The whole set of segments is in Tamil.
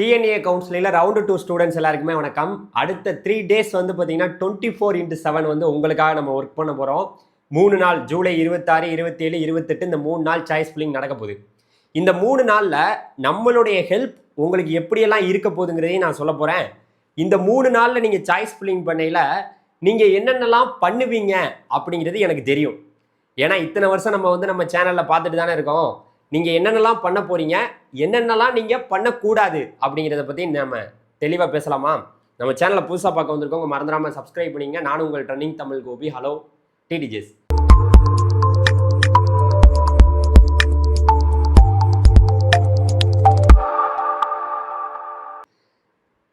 டிஎன்ஏ கவுன்சிலிங்கில் ரவுண்டு டூ ஸ்டூடெண்ட்ஸ் எல்லாருக்குமே வணக்கம். அடுத்த த்ரீ டேஸ் வந்து பார்த்தீங்கன்னா டுவெண்ட்டி ஃபோர் இன்ட்டு செவன் வந்து உங்களுக்காக நம்ம ஒர்க் பண்ண போகிறோம் மூணு நாள் ஜூலை இருபத்தாறு இருபத்தேழு இருபத்தெட்டு இந்த மூணு நாள் சாய்ஸ் ஃபில்லிங் நடக்க போகுது. இந்த மூணு நாளில் நம்மளுடைய ஹெல்ப் உங்களுக்கு எப்படியெல்லாம் இருக்க போகுதுங்கிறதையும் நான் சொல்ல போகிறேன் இந்த மூணு நாளில் நீங்கள் சாய்ஸ் ஃபில்லிங் பண்ணையில் நீங்கள் என்னென்னலாம் பண்ணுவீங்க அப்படிங்கிறது எனக்கு தெரியும். ஏன்னா இத்தனை வருஷம் நம்ம வந்து நம்ம சேனலில் பார்த்துட்டு தானே இருக்கோம். நீங்கள் என்னென்னலாம் பண்ண போகிறீங்க என்னென்னலாம் நீங்கள் பண்ணக்கூடாது? அப்படிங்கிறத பற்றி நம்ம தெளிவாக பேசலாமா? நம்ம சேனலை புதுசாக பார்க்க வந்திருக்கோங்க மறந்துடாமல் சப்ஸ்கிரைப் பண்ணிங்க. நானும் உங்கள் ட்ரெண்டிங் தமிழ் கோபி ஹலோ டிடிஜேஸ்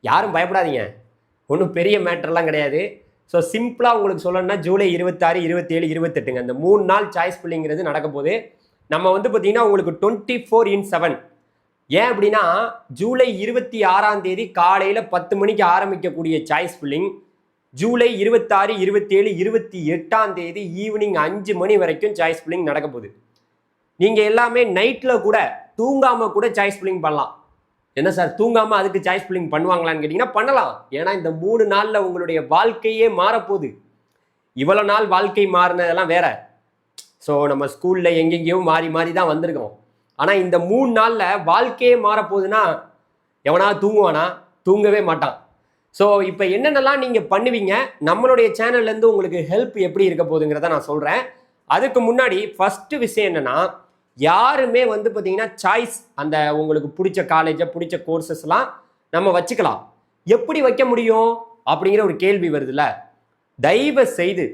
யாரும் பயப்படாதீங்க. ஒன்றும் பெரிய மேட்டர்லாம் கிடையாது. ஸோ சிம்பிளாக உங்களுக்கு சொல்லணும்னா ஜூலை இருபத்தாறு இருபத்தேழு இருபத்தெட்டுங்க. இந்த மூணு நாள் சாய்ஸ் பிள்ளைங்கிறது நடக்க போகுது. நம்ம வந்து பார்த்தீங்கன்னா உங்களுக்கு டுவெண்ட்டி ஃபோர் இன் செவன் ஏன் அப்படின்னா ஜூலை இருபத்தி ஆறாம் தேதி காலையில் பத்து மணிக்கு ஆரம்பிக்கக்கூடிய சாய்ஸ் ஃபில்லிங் ஜூலை இருபத்தாறு இருபத்தேழு இருபத்தி எட்டாம் தேதி ஈவினிங் அஞ்சு மணி வரைக்கும் சாய்ஸ் ஃபில்லிங் நடக்க போகுது. நீங்கள் எல்லாமே நைட்டில் கூட தூங்காமல் கூட சாய்ஸ் ஃபில்லிங் பண்ணலாம். என்ன சார் தூங்காமல் அதுக்கு சாய்ஸ் ஃபில்லிங் பண்ணுவாங்களான்னு கேட்டிங்கன்னா பண்ணலாம். ஏன்னா இந்த மூணு நாளில் உங்களுடைய வாழ்க்கையே மாறப்போகுது. இவ்வளோ நாள் வாழ்க்கை மாறினதெல்லாம் வேற. ஸோ நம்ம ஸ்கூலில் எங்கெங்கேயோ மாறி மாறி தான் வந்திருக்கோம். ஆனால் இந்த மூணு நாளில் வாழ்க்கையே மாறப்போகுதுன்னா எவனா தூங்குவானா? தூங்கவே மாட்டான். ஸோ இப்போ என்னென்னலாம் நீங்கள் பண்ணுவீங்க? நம்மளுடைய சேனல்லேருந்து உங்களுக்கு ஹெல்ப் எப்படி இருக்க போகுதுங்கிறத நான் சொல்கிறேன் அதுக்கு முன்னாடி ஃபஸ்ட்டு விஷயம் என்னென்னா யாருமே வந்து பார்த்தீங்கன்னா சாய்ஸ் அந்த உங்களுக்கு பிடிச்ச காலேஜை பிடிச்ச கோர்சஸ்லாம் நம்ம வச்சுக்கலாம். எப்படி வைக்க முடியும்? அப்படிங்கிற ஒரு கேள்வி வருதுல்ல. தயவு செய்து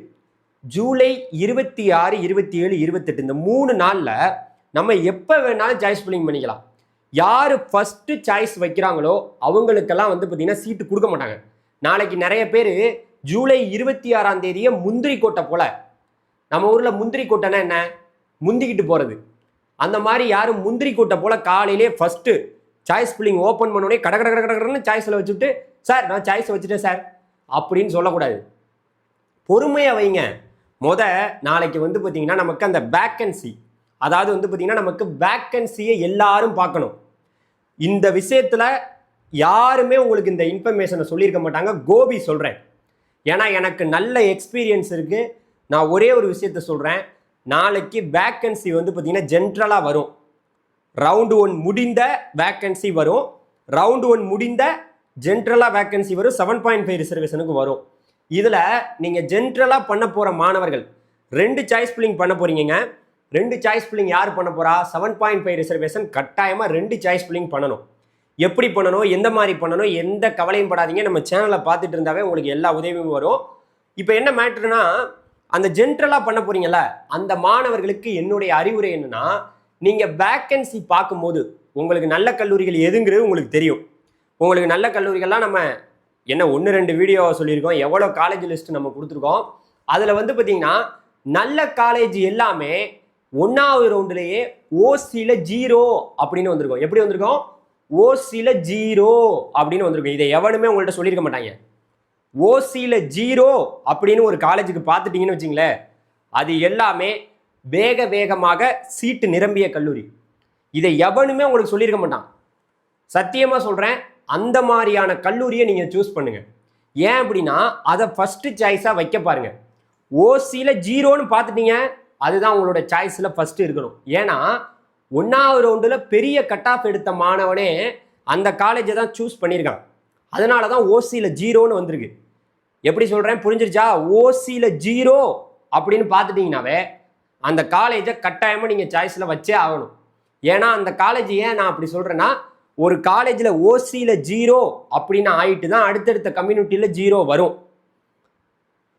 ஜூலை இருபத்தி ஆறு இருபத்தி ஏழு இருபத்தெட்டு இந்த மூணு நாளில் நம்ம எப்போ வேணாலும் சாய்ஸ் ஃபில்லிங் பண்ணிக்கலாம். யார் ஃபஸ்ட்டு சாய்ஸ் வைக்கிறாங்களோ அவங்களுக்கெல்லாம் வந்து பார்த்திங்கன்னா சீட்டு கொடுக்க மாட்டாங்க. நாளைக்கு நிறைய பேர் ஜூலை இருபத்தி ஆறாம் தேதியை முந்திரி கோட்டை போல. நம்ம ஊரில் முந்திரி கோட்டைன்னா என்ன? முந்திக்கிட்டு போகிறது அந்த மாதிரி யாரும் முந்திரி கோட்டை போல காலையிலே ஃபஸ்ட்டு சாய்ஸ் ஃபில்லிங் ஓப்பன் பண்ணோடனே கட கட கட கடன்னு சாய்ஸில் வச்சுட்டு சார் நான் சாய்ஸ் வச்சுட்டேன் சார். அப்படின்னு சொல்லக்கூடாது. பொறுமையாக வைங்க. முத நாளைக்கு வந்து பார்த்தீங்கன்னா நமக்கு அந்த வேக்கன்சி அதாவது வந்து பார்த்தீங்கன்னா நமக்கு வேக்கன்சியை எல்லாரும் பார்க்கணும். இந்த விஷயத்தில் யாருமே உங்களுக்கு இந்த இன்ஃபர்மேஷனை சொல்லியிருக்க மாட்டாங்க. கோபி சொல்கிறேன் ஏன்னா எனக்கு நல்ல எக்ஸ்பீரியன்ஸ் இருக்குது நான் ஒரே ஒரு விஷயத்த சொல்கிறேன் நாளைக்கு வேக்கன்சி வந்து பார்த்தீங்கன்னா ஜென்ரலாக வரும். ரவுண்டு ஒன் முடிந்த வேக்கன்சி வரும். ரவுண்டு ஒன் முடிந்த ஜென்ரலாக வேக்கன்சி வரும். செவன் பாயிண்ட் ஃபைவ் ரிசர்வேஷனுக்கு வரும். இதில் நீங்கள் ஜென்ரலாக பண்ண போகிற மாணவர்கள் ரெண்டு சாய்ஸ் பில்லிங் பண்ண போகிறீங்க ரெண்டு சாய்ஸ் ஃபில்லிங் யார் பண்ண போகிறா செவன் பாயிண்ட் ஃபைவ் ரிசர்வேஷன் கட்டாயமாக ரெண்டு சாய்ஸ் ஃபில்லிங் பண்ணணும். எப்படி பண்ணணும்? எந்த மாதிரி பண்ணணும்? எந்த கவலையும் படாதீங்க. நம்ம சேனலை பார்த்துட்டு இருந்தாவே உங்களுக்கு எல்லா உதவியும் வரும். இப்போ என்ன மேட்ருனா அந்த ஜென்ரலாக பண்ண போகிறீங்கல்ல அந்த மாணவர்களுக்கு என்னுடைய அறிவுரை என்னன்னா நீங்கள் வேக்கன்சி பார்க்கும்போது உங்களுக்கு நல்ல கல்லூரிகள் எதுங்கிறது உங்களுக்கு தெரியும். உங்களுக்கு நல்ல கல்லூரிகள்லாம் நம்ம என்ன ஒன்று ரெண்டு வீடியோவை சொல்லியிருக்கோம். எவ்வளோ காலேஜ் லிஸ்ட் நம்ம கொடுத்துருக்கோம். அதில் வந்து பார்த்தீங்கன்னா நல்ல காலேஜ் எல்லாமே ஒன்றாவது ரவுண்டுலேயே ஓசியில் ஜீரோ அப்படின்னு வந்திருக்கோம். எப்படி வந்திருக்கோம்? ஓசியில் ஜீரோ அப்படின்னு வந்திருக்கோம். இதை எவனுமே உங்கள்கிட்ட சொல்லியிருக்க மாட்டாங்க. ஓசியில் ஜீரோ அப்படின்னு ஒரு காலேஜுக்கு பார்த்துட்டிங்கன்னு வச்சிங்களேன் அது எல்லாமே வேக வேகமாக சீட்டு நிரம்பிய கல்லூரி. இதை எவனுமே உங்களுக்கு சொல்லியிருக்க மாட்டான். சத்தியமாக சொல்கிறேன் அந்த மாதிரியான கல்லூரியை நீங்கள் சூஸ் பண்ணுங்கள் ஏன் அப்படின்னா அதை ஃபஸ்ட்டு சாய்ஸாக வைக்க பாருங்கள் ஓசியில் ஜீரோன்னு பார்த்துட்டீங்க அதுதான் உங்களோட சாய்ஸில் ஃபஸ்ட்டு இருக்கணும். ஏன்னா ஒன்றாவது ரவுண்டில் பெரிய கட் ஆஃப் எடுத்த மாணவனே அந்த காலேஜை தான் சூஸ் பண்ணியிருக்கான். அதனால தான் ஓசியில் ஜீரோன்னு வந்திருக்கு. எப்படி சொல்கிறேன் புரிஞ்சிருச்சா? ஓசியில் ஜீரோ அப்படின்னு பார்த்துட்டிங்கனாவே அந்த காலேஜை கட்டாயமாக நீங்கள் சாய்ஸில் வச்சே ஆகணும். ஏன்னா அந்த காலேஜ் ஏன் நான் அப்படி சொல்கிறேன்னா ஒரு காலேஜில் ஓசியில் ஜீரோ அப்படின்னு ஆயிட்டு தான் அடுத்தடுத்த கம்யூனிட்டியில் ஜீரோ வரும்.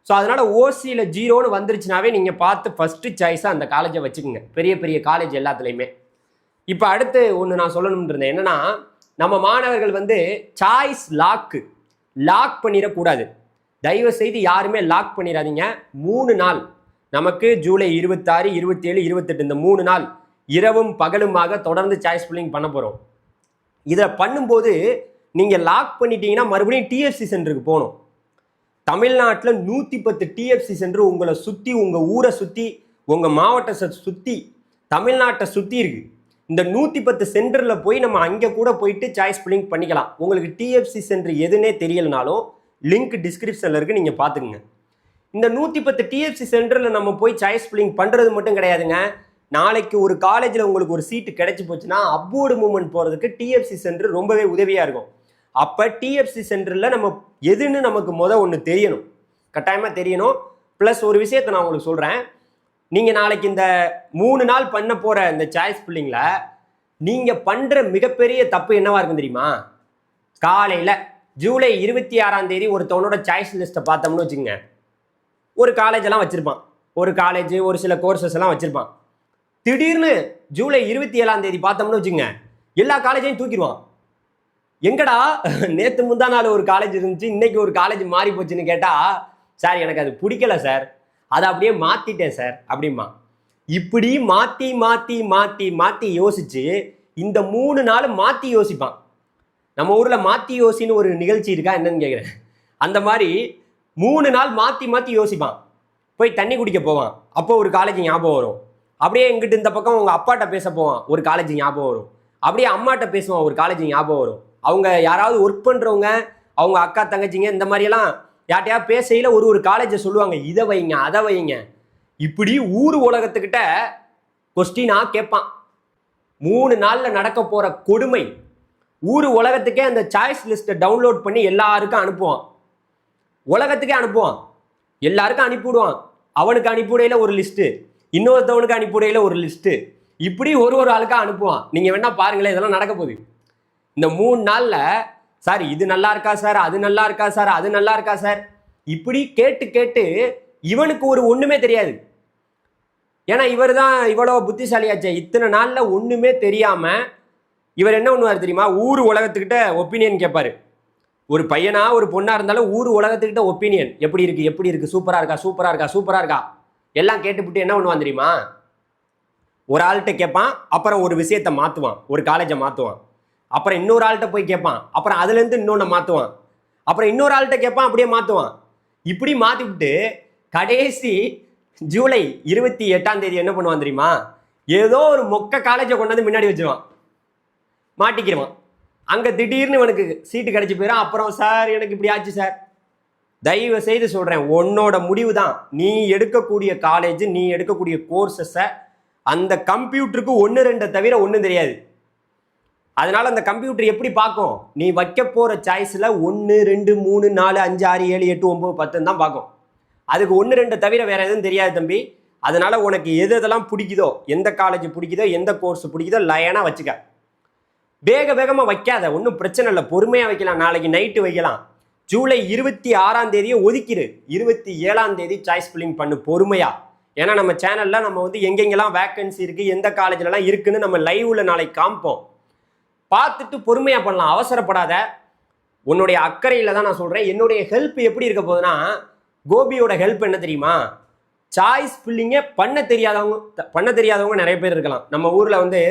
ஸோ அதனால் ஓசியில் ஜீரோன்னு வந்துருச்சுனாவே நீங்கள் பார்த்து ஃபஸ்ட்டு சாய்ஸாக அந்த காலேஜை வச்சுக்கோங்க. பெரிய பெரிய காலேஜ் எல்லாத்துலேயுமே. இப்போ அடுத்து ஒன்று நான் சொல்லணும்னு இருந்தேன். என்னென்னா நம்ம மாணவர்கள் வந்து சாய்ஸ் லாக்கு லாக் பண்ணிடக்கூடாது. தயவு செய்து யாருமே லாக் பண்ணிடாதீங்க. மூணு நாள். நமக்கு ஜூலை இருபத்தாறு இருபத்தேழு இருபத்தெட்டு இந்த மூணு நாள் இரவும் பகலுமாக தொடர்ந்து சாய்ஸ் ஃபில்லிங் பண்ண போகிறோம் இதை பண்ணும்போது நீங்கள் லாக் பண்ணிட்டீங்கன்னா மறுபடியும் டிஎஃப்சி சென்டருக்கு போகணும். தமிழ்நாட்டில் நூற்றி பத்து டிஎஃப்சி சென்டர் உங்களை சுற்றி உங்கள் ஊரை சுற்றி உங்கள் மாவட்டத்தை சுற்றி தமிழ்நாட்டை சுற்றி இருக்குது இந்த நூற்றி பத்து சென்டரில் போய் நம்ம அங்கே கூட போயிட்டு சாய்ஸ் பில்லிங் பண்ணிக்கலாம். உங்களுக்கு டிஎஃப்சி சென்டர் எதுனே தெரியலனாலும் லிங்க் டிஸ்கிரிப்ஷனில் இருக்குது நீங்கள் பார்த்துக்குங்க. இந்த நூற்றி பத்து டிஎஃப்சி சென்டரில் நம்ம போய் சாய்ஸ் பிளிங் பண்ணுறது மட்டும் கிடையாதுங்க. நாளைக்கு ஒரு காலேஜில் உங்களுக்கு ஒரு சீட்டு கிடைச்சி போச்சுன்னா அப்வோர்டு மூவ்மெண்ட் போகிறதுக்கு டிஎஃப்சி சென்டர் ரொம்பவே உதவியாக இருக்கும். அப்போ டிஎஃப்சி சென்டரில் நம்ம எதுன்னு நமக்கு முத ஒன்று தெரியணும். கட்டாயமாக தெரியணும். ப்ளஸ் ஒரு விஷயத்தை நான் உங்களுக்கு சொல்கிறேன் நீங்கள் நாளைக்கு இந்த மூணு நாள் பண்ண போகிற இந்த சாய்ஸ் பில்லிங்கில் நீங்கள் பண்ணுற மிகப்பெரிய தப்பு என்னவாக இருக்கும் தெரியுமா? காலையில் ஜூலை இருபத்தி ஆறாம் தேதி ஒருத்தவனோட சாய்ஸ் லிஸ்ட்டை பார்த்தோம்னு வச்சுக்கோங்க. ஒரு காலேஜெல்லாம் வச்சுருப்பான். ஒரு காலேஜ் ஒரு சில கோர்சஸ் எல்லாம் வச்சுருப்பான். திடீர்னு ஜூலை இருபத்தி ஏழாம் தேதி பார்த்தோம்னு வச்சுங்க எல்லா காலேஜையும் தூக்கிடுவான். எங்கடா? நேற்று முந்தா நாள் ஒரு காலேஜ் இருந்துச்சு இன்னைக்கு ஒரு காலேஜ் மாறி போச்சுன்னு கேட்டால் சார் எனக்கு அது பிடிக்கல சார். அதை அப்படியே மாற்றிட்டேன் சார் அப்படிமா இப்படி மாற்றி மாற்றி மாற்றி மாற்றி யோசிச்சு இந்த மூணு நாள் மாற்றி யோசிப்பான். நம்ம ஊரில் மாற்றி யோசின்னு ஒரு நிகழ்ச்சி இருக்கா என்னன்னு கேட்குறேன் அந்த மாதிரி மூணு நாள் மாற்றி மாற்றி யோசிப்பான். போய் தண்ணி குடிக்க போவான். அப்போ ஒரு காலேஜ் ஞாபகம் வரும். அப்படியே எங்கிட்ட இந்த பக்கம் உங்கள் அப்பாட்ட பேச போவான். ஒரு காலேஜ் ஞாபகம் வரும். அப்படியே அம்மாட்ட பேசுவான் ஒரு காலேஜ் ஞாபகம் வரும். அவங்க யாராவது ஒர்க் பண்ணுறவங்க அவங்க அக்கா தங்கச்சிங்க இந்த மாதிரியெல்லாம் யார்ட்டையா பேசையில் ஒரு ஒரு காலேஜை சொல்லுவாங்க. இதை வைங்க அதை வைங்க. இப்படி ஊர் உலகத்துக்கிட்ட கொஸ்டினாக கேட்பான். மூணு நாளில் நடக்க போகிற கொடுமை ஊர் உலகத்துக்கே அந்த சாய்ஸ் லிஸ்ட்டை டவுன்லோட் பண்ணி எல்லாருக்கும் அனுப்புவான். உலகத்துக்கே அனுப்புவான். எல்லாருக்கும் அனுப்பிவிடுவான். அவனுக்கு அனுப்பிவிடையில ஒரு லிஸ்ட்டு இன்னொருத்தவனுக்கு அனுப்பிவிடையில ஒரு லிஸ்ட்டு இப்படி ஒரு ஒரு ஆளுக்கா அனுப்புவான். நீங்கள் வேணா பாருங்களேன் இதெல்லாம் நடக்க போகுது. இந்த மூணு நாளில் சார் இது நல்லா இருக்கா சார்? அது நல்லா இருக்கா சார்? அது நல்லா இருக்கா சார்? இப்படி கேட்டு கேட்டு இவனுக்கு ஒரு ஒன்றுமே தெரியாது. ஏன்னா இவர் தான் இவ்வளோ புத்திசாலியாச்சே. இத்தனை நாளில் ஒன்றுமே தெரியாமல் இவர் என்ன பண்ணுவார் தெரியுமா? ஊர் உலகத்துக்கிட்ட ஒப்பீனியன் கேட்பாரு. ஒரு பையனா ஒரு பொண்ணா இருந்தாலும் ஊர் உலகத்துக்கிட்ட ஒப்பீனியன் எப்படி இருக்கு எப்படி இருக்கு? சூப்பரா இருக்கா சூப்பரா இருக்கா சூப்பரா இருக்கா? எல்லாம் கேட்டுவிட்டு என்ன பண்ணுவான் தெரியுமா? ஒரு ஆள்கிட்ட கேட்பான் அப்புறம் ஒரு விஷயத்தை மாற்றுவான் ஒரு காலேஜை மாற்றுவான் அப்புறம் இன்னொரு ஆள்கிட்ட போய் கேட்பான் அப்புறம் அதுலேருந்து இன்னொன்று மாற்றுவான் அப்புறம் இன்னொரு ஆள்கிட்ட கேட்பான் அப்படியே மாற்றுவான் இப்படி மாற்றிவிட்டு கடைசி ஜூலை இருபத்தி எட்டாம் தேதி என்ன பண்ணுவான் தெரியுமா? ஏதோ ஒரு மொக்க காலேஜை கொண்டு வந்து முன்னாடி வச்சுருவான். மாட்டிக்கிடுவான் அங்கே திடீர்னு இவனுக்கு சீட்டு கிடச்சி போயிடும் அப்புறம் சார் எனக்கு இப்படி ஆச்சு சார். தயவு செய்து சொல்கிறேன் உன்னோட முடிவு தான் நீ எடுக்கக்கூடிய காலேஜ் நீ எடுக்கக்கூடிய கோர்சஸை அந்த கம்ப்யூட்டருக்கு ஒன்று ரெண்டை தவிர ஒன்றும் தெரியாது. அதனால் அந்த கம்ப்யூட்டர் எப்படி பார்க்கும்? நீ வைக்க போகிற சாய்ஸில் ஒன்று ரெண்டு மூணு நாலு அஞ்சு ஆறு ஏழு எட்டு ஒம்பது பத்துன்னு தான் பார்க்கும். அதுக்கு ஒன்று ரெண்டை தவிர வேறு எதுவும் தெரியாது தம்பி. அதனால் உனக்கு எது எதெல்லாம் பிடிக்குதோ எந்த காலேஜ் பிடிக்குதோ எந்த கோர்ஸ் பிடிக்குதோ லயனாக வச்சுக்க. வேக வேகமாக வைக்காத ஒன்றும் பிரச்சனை இல்லை. பொறுமையாக வைக்கலாம். நாளைக்கு நைட்டு வைக்கலாம். ஜூலை இருபத்தி ஆறாம் தேதியை ஒதுக்கிடு. இருபத்தி ஏழாம் தேதி சாய்ஸ் ஃபில்லிங் பண்ணு பொறுமையா. ஏன்னா நம்ம சேனலில் நம்ம வந்து எங்கெங்கெல்லாம் வேக்கன்சி இருக்குது எந்த காலேஜ்லலாம் இருக்குன்னு நம்ம லைவ்ல நாளைக்கு காமிப்போம். பார்த்துட்டு பொறுமையாக பண்ணலாம் அவசரப்படாத. உன்னுடைய அக்கறையில் தான் நான் சொல்கிறேன் என்னுடைய ஹெல்ப் எப்படி இருக்க போகுதுன்னா கோபியோட ஹெல்ப் என்ன தெரியுமா? சாய்ஸ் ஃபில்லிங்கே பண்ண தெரியாதவங்க பண்ண தெரியாதவங்க நிறைய பேர் இருக்கலாம். நம்ம ஊரில் வந்து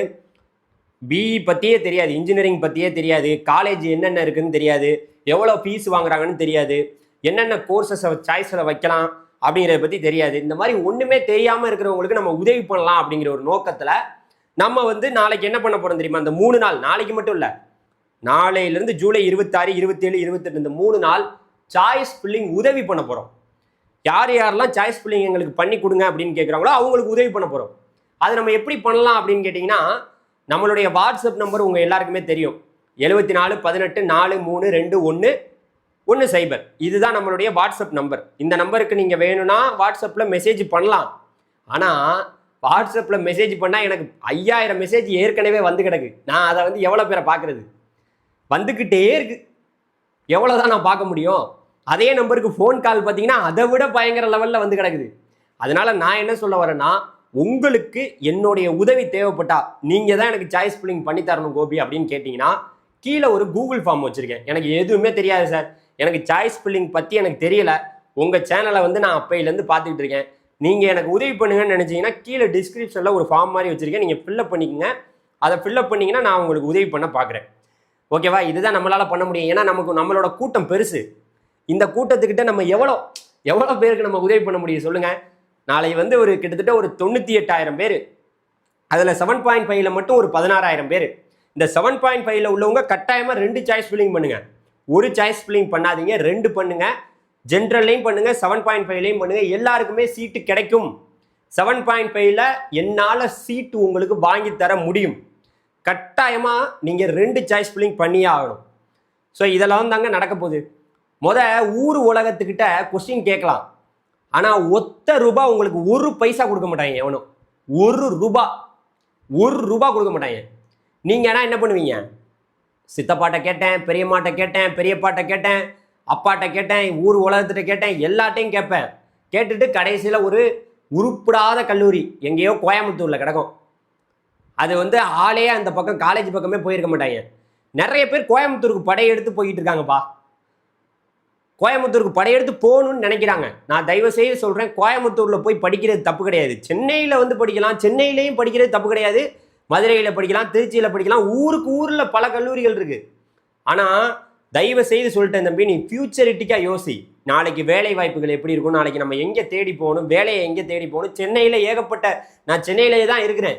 பிஇ பற்றியே தெரியாது இன்ஜினியரிங் பற்றியே தெரியாது காலேஜ் என்னென்ன இருக்குன்னு தெரியாது. எவ்வளோ ஃபீஸ் வாங்குறாங்கன்னு தெரியாது. என்னென்ன கோர்சஸை சாய்ஸில் வைக்கலாம் அப்படிங்கிறத பற்றி தெரியாது. இந்த மாதிரி ஒன்றுமே தெரியாமல் இருக்கிறவங்களுக்கு நம்ம உதவி பண்ணலாம் அப்படிங்கிற ஒரு நோக்கத்தில் நம்ம வந்து நாளைக்கு என்ன பண்ண போகிறோம் தெரியுமா? அந்த மூணு நாள் நாளைக்கு மட்டும் இல்லை. நாளையிலேருந்து ஜூலை இருபத்தாறு இருபத்தேழு இருபத்தெட்டு இந்த மூணு நாள் சாய்ஸ் ஃபில்லிங் உதவி பண்ண போகிறோம் யார் யாரெல்லாம் சாய்ஸ் ஃபில்லிங் எங்களுக்கு பண்ணி கொடுங்க அப்படின்னு கேட்குறாங்களோ அவங்களுக்கு உதவி பண்ண போகிறோம் அது நம்ம எப்படி பண்ணலாம் அப்படின்னு கேட்டிங்கன்னா நம்மளுடைய வாட்ஸ்அப் நம்பர் உங்கள் எல்லாருக்குமே தெரியும். எழுபத்தி நாலு பதினெட்டு நாலு மூணு ரெண்டு ஒன்று ஒன்று சைபர். இதுதான் நம்மளுடைய வாட்ஸ்அப் நம்பர். இந்த நம்பருக்கு நீங்கள் வேணும்னா வாட்ஸ்அப்பில் மெசேஜ் பண்ணலாம். ஆனால் வாட்ஸ்அப்பில் மெசேஜ் பண்ணால் எனக்கு ஐயாயிரம் மெசேஜ் ஏற்கனவே வந்து கிடக்கு. நான் அதை வந்து எவ்வளோ பேரை பார்க்குறது வந்துக்கிட்டே இருக்கு. எவ்வளோ தான் நான் பார்க்க முடியும்? அதே நம்பருக்கு ஃபோன் கால் பார்த்தீங்கன்னா அதை விட பயங்கர லெவலில் வந்து கிடக்குது. அதனால் நான் என்ன சொல்ல வரேன்னா உங்களுக்கு என்னுடைய உதவி தேவைப்பட்டா நீங்கள் தான் எனக்கு சாய்ஸ் பில்லிங் பண்ணி தரணும் கோபி அப்படின்னு கேட்டிங்கன்னா கீழே ஒரு கூகுள் ஃபார்ம் வச்சுருக்கேன். எனக்கு எதுவுமே தெரியாது சார் எனக்கு சாய்ஸ் ஃபில்லிங் பற்றி எனக்கு தெரியல. உங்கள் சேனலை வந்து நான் அப்பையிலேருந்து பார்த்துக்கிட்டு இருக்கேன். நீங்கள் எனக்கு உதவி பண்ணுங்கன்னு நினச்சிங்கன்னா கீழே டிஸ்கிரிப்ஷனில் ஒரு ஃபார்ம் மாதிரி வச்சுருக்கேன். நீங்கள் ஃபில்லப் பண்ணிக்கோங்க. அதை ஃபில்லப் பண்ணிங்கன்னா நான் உங்களுக்கு உதவி பண்ண பார்க்குறேன். ஓகேவா இதுதான் நம்மளால் பண்ண முடியும். ஏன்னா நமக்கு நம்மளோட கூட்டம் பெருசு. இந்த கூட்டத்துக்கிட்ட நம்ம எவ்வளோ எவ்வளோ பேருக்கு நம்ம உதவி பண்ண முடியும் சொல்லுங்கள் நாளை வந்து ஒரு கிட்டத்தட்ட ஒரு தொண்ணூற்றி எட்டாயிரம் பேர். அதில் செவன் பாயிண்ட் ஃபைவ்ல மட்டும் ஒரு பதினாறாயிரம் பேர். இந்த செவன் பாயிண்ட் ஃபைவ்ல உள்ளவங்க கட்டாயமாக ரெண்டு சாய்ஸ் ஃபில்லிங் பண்ணுங்க. ஒரு சாய்ஸ் ஃபில்லிங் பண்ணாதீங்க ரெண்டு பண்ணுங்க. ஜென்ரல்லையும் பண்ணுங்க செவன் பாயிண்ட் ஃபைவ்லையும் பண்ணுங்க. எல்லாருக்குமே சீட்டு கிடைக்கும். செவன் பாயிண்ட் ஃபைவ்ல என்னால் சீட்டு உங்களுக்கு வாங்கி தர முடியும். கட்டாயமாக நீங்கள் ரெண்டு சாய்ஸ் ஃபில்லிங் பண்ணியே ஆகணும். ஸோ இதெல்லாம் தாங்க நடக்க போகுது. முத ஊர் உலகத்துக்கிட்ட கொஸ்டின் கேட்கலாம். ஆனால் ஒத்த ரூபா உங்களுக்கு ஒரு பைசா கொடுக்க மாட்டாங்க எவனும். ஒரு ரூபா. ஒரு ரூபா கொடுக்க மாட்டாங்க. நீங்கள் ஆனால் என்ன பண்ணுவீங்க? சித்தப்பாட்ட கேட்டேன் பெரியம்மாட்ட கேட்டேன் பெரியப்பாட்ட கேட்டேன் அப்பாட்ட கேட்டேன் ஊர் உலகத்திட்ட கேட்டேன் எல்லாட்டையும் கேட்பேன். கேட்டுட்டு கடைசியில் ஒரு உருப்படாத கல்லூரி எங்கேயோ கோயம்புத்தூரில் கிடக்கும். அது வந்து ஆளே அந்த பக்கம் காலேஜ் பக்கமே போயிருக்க மாட்டாங்க. நிறைய பேர் கோயம்புத்தூருக்கு படையெடுத்து போயிட்டு இருக்காங்கப்பா கோயம்புத்தூருக்கு படையெடுத்து போகணும்னு நினைக்கிறாங்க. நான் தயவு செய்து சொல்கிறேன் கோயம்புத்தூரில் போய் படிக்கிறது தப்பு கிடையாது. சென்னையில் வந்து படிக்கலாம் சென்னையிலையும் படிக்கிறது தப்பு கிடையாது. மதுரையில் படிக்கலாம் திருச்சியில் படிக்கலாம் ஊருக்கு ஊரில் பல கல்லூரிகள் இருக்குது ஆனால் தயவு செய்து சொல்லிட்டேன் தம்பி நீ ஃபியூச்சரிட்டிக்காக யோசி. நாளைக்கு வேலை வாய்ப்புகள் எப்படி இருக்கும் நாளைக்கு நம்ம எங்கே தேடி போகணும் வேலையை எங்கே தேடி போகணும் சென்னையில் ஏகப்பட்ட நான் சென்னையிலே தான் இருக்கிறேன்.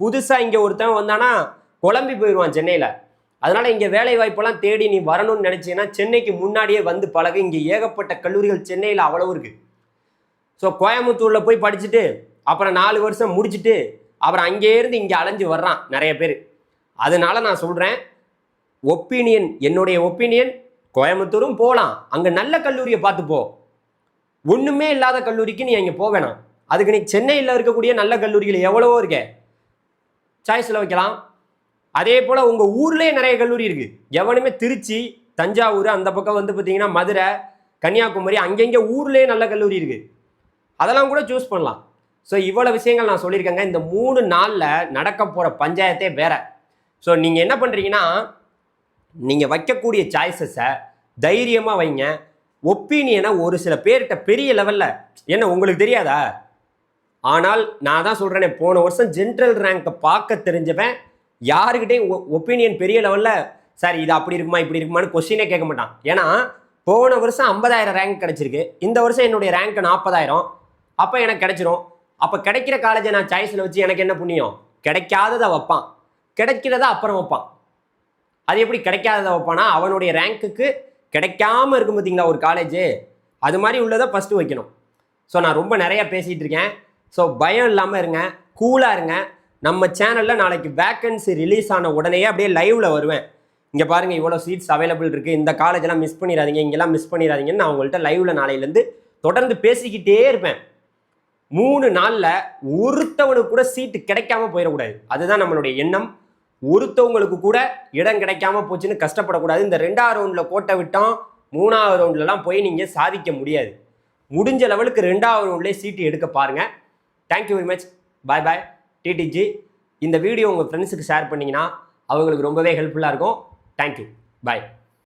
புதுசாக இங்கே ஒருத்தன் வந்தானா குழம்பி போயிடுவான் சென்னையில். அதனால் இங்கே வேலை வாய்ப்பெல்லாம் தேடி நீ வரணும்னு நினச்சிங்கன்னா சென்னைக்கு முன்னாடியே வந்து பழகு. இங்கே ஏகப்பட்ட கல்லூரிகள் சென்னையில் அவ்வளவு இருக்குது ஸோ கோயம்புத்தூரில் போய் படிச்சுட்டு அப்புறம் நாலு வருஷம் முடிச்சுட்டு அப்புறம் அங்கேருந்து இங்கே அலைஞ்சு வர்றான் நிறைய பேர். அதனால நான் சொல்கிறேன் ஒப்பீனியன் என்னுடைய ஒப்பீனியன் கோயம்புத்தூரும் போகலாம் அங்கே நல்ல கல்லூரியை பார்த்து போ. ஒன்றுமே இல்லாத கல்லூரிக்கு நீ அங்கே போக வேணாம். அதுக்கு நீ சென்னையில் இருக்கக்கூடிய நல்ல கல்லூரிகள் எவ்வளவோ இருக்கே. சாய்ஸில் வைக்கலாம். அதே போல் உங்கள் ஊர்லேயே நிறைய கல்லூரி இருக்குது எவனுமே திருச்சி தஞ்சாவூர் அந்த பக்கம் வந்து பார்த்தீங்கன்னா மதுரை கன்னியாகுமரி அங்கங்கே ஊர்லேயே நல்ல கல்லூரி இருக்குது அதெல்லாம் கூட சூஸ் பண்ணலாம். ஸோ இவ்வளோ விஷயங்கள் நான் சொல்லியிருக்கேங்க. இந்த மூணு நாளில் நடக்க போகிற பஞ்சாயத்தே வேற. ஸோ நீங்கள் என்ன பண்ணுறீங்கன்னா நீங்கள் வைக்கக்கூடிய சாய்ஸஸை தைரியமாக வைங்க. ஒப்பீனியனை ஒரு சில பேர்கிட்ட பெரிய லெவலில் என்ன உங்களுக்கு தெரியாதா? ஆனால் நான் தான் சொல்கிறேனே போன வருஷம் ஜென்ரல் ரேங்கை பார்க்க தெரிஞ்சவன் யாருக்கிட்டையும் ஒப்பீனியன் பெரிய லெவலில் சார் இது அப்படி இருக்குமா இப்படி இருக்குமான்னு கொஸ்டினே கேட்க மாட்டான். ஏன்னா போன வருஷம் ஐம்பதாயிரம் ரேங்க் கிடச்சிருக்கு. இந்த வருஷம் என்னுடைய ரேங்க் நாற்பதாயிரம் அப்போ எனக்கு கிடச்சிரும். அப்போ கிடைக்கிற காலேஜை நான் சாய்ஸில் வச்சு எனக்கு என்ன புண்ணியம்? கிடைக்காததை வைப்பான். கிடைக்கிறத அப்புறம் வைப்பான். அது எப்படி கிடைக்காததை வைப்பானா அவனுடைய ரேங்க்குக்கு கிடைக்காம இருக்கும் பார்த்தீங்களா ஒரு காலேஜு அது மாதிரி உள்ளதை ஃபஸ்ட்டு வைக்கணும். ஸோ நான் ரொம்ப நிறையா பேசிகிட்டு இருக்கேன். ஸோ பயம் இல்லாமல் இருங்க. கூலாக இருங்க. நம்ம சேனலில் நாளைக்கு வேக்கன்சி ரிலீஸ் ஆன உடனே அப்படியே லைவில் வருவேன். இங்கே பாருங்கள் இவ்வளோ சீட்ஸ் அவைலபிள் இருக்குது இந்த காலேஜெல்லாம் மிஸ் பண்ணிடாதீங்க. இங்கெல்லாம் மிஸ் பண்ணிடாதீங்கன்னு நான் உங்கள்கிட்ட லைவில் நாளையிலேருந்து தொடர்ந்து பேசிக்கிட்டே இருப்பேன். மூணு நாளில் ஒருத்தவனுக்கு கூட சீட்டு கிடைக்காம போயிடக்கூடாது. அதுதான் நம்மளுடைய எண்ணம். ஒருத்தவங்களுக்கு கூட இடம் கிடைக்காம போச்சுன்னு கஷ்டப்படக்கூடாது. இந்த ரெண்டாவது ரவுண்டில் கோட்டை விட்டோம் மூணாவது ரவுண்ட்லலாம் போய் நீங்கள் சாதிக்க முடியாது. முடிஞ்ச லெவலுக்கு ரெண்டாவது ரவுண்ட்லேயே சீட்டு எடுக்க பாருங்கள் thank you very much bye bye DDG இந்த வீடியோ உங்கள் ஃப்ரெண்ட்ஸுக்கு ஷேர் பண்ணிங்கன்னா அவங்களுக்கு ரொம்பவே ஹெல்ப்ஃபுல்லாக இருக்கும். Thank you bye